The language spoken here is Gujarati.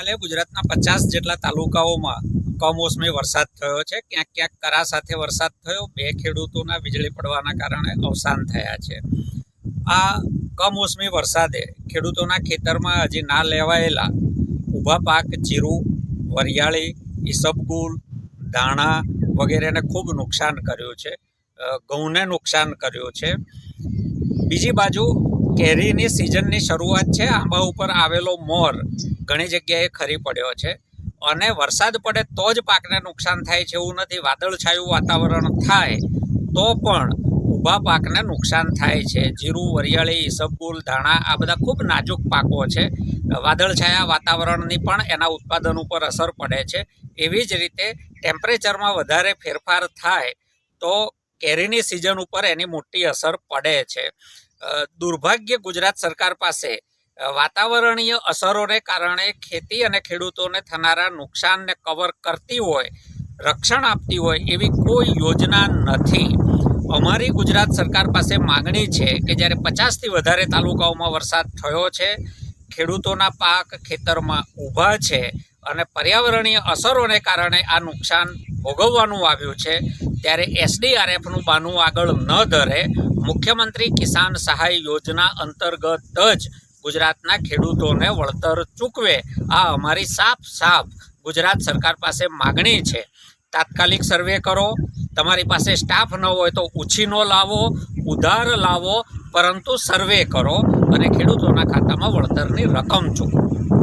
ગઈકાલે ગુજરાતના પચાસ જેટલા તાલુકાઓમાં કમોસમી વરસાદ થયો છે. ક્યાંક ક્યાંક કરા સાથે વરસાદ થયો. બે ખેડૂતોના વીજળી પડવાના કારણે અવસાન થયા છે. આ કમોસમી વરસાદે ખેડૂતોના ખેતરમાં હજી ના લેવાયેલા ઊભા પાક જીરું, વરિયાળી ઈસબગુલ ધાણા વગેરેને ખૂબ નુકસાન કર્યું છે. ઘઉંને નુકસાન કર્યું છે. બીજી બાજુ કેરીની સિઝનની શરૂઆત છે. આંબા ઉપર આવેલો મોર ઘણી જગ્યાએ ખરી પડ્યો છે. અને વરસાદ પડે તો જ પાકને નુકસાન થાય છે એવું નથી. વાદળછાયું વાતાવરણ થાય તો પણ ઊભા પાકને નુકસાન થાય છે. જીરું, વરિયાળી, ઈસબગુલ, ધાણા આ બધા ખૂબ નાજુક પાકો છે. વાદળછાયા વાતાવરણની પણ એના ઉત્પાદન ઉપર અસર પડે છે. એવી જ રીતે ટેમ્પરેચરમાં વધારે ફેરફાર થાય તો કેરીની સિઝન ઉપર એની મોટી અસર પડે છે. દુર્ભાગ્ય ગુજરાત સરકાર પાસે વાતાવરણીય અસરોને કારણે ખેતી અને ખેડૂતોને થનારા નુકસાનને કવર કરતી હોય, રક્ષણ આપતી હોય એવી કોઈ યોજના નથી. અમારી ગુજરાત સરકાર પાસે માગણી છે કે જ્યારે પચાસથી વધારે તાલુકાઓમાં વરસાદ થયો છે, ખેડૂતોના પાક ખેતરમાં ઊભા છે અને પર્યાવરણીય અસરોને કારણે આ નુકસાન ભોગવવાનું આવ્યું છે, ત્યારે એસડીઆરએફનું બાનું આગળ ન ધરે મુખ્યમંત્રી કિસાન સહાય યોજના અંતર્ગત જ ગુજરાતના ખેડૂતોને વળતર ચૂકવે. આ અમારી સાફ સાફ ગુજરાત સરકાર પાસે માગણી છે. તાત્કાલિક સર્વે કરો. તમારી પાસે સ્ટાફ ન હોય તો ઉછીનો લાવો, ઉધાર લાવો, પરંતુ સર્વે કરો અને ખેડૂતોના ખાતામાં વળતરની રકમ ચૂકવો.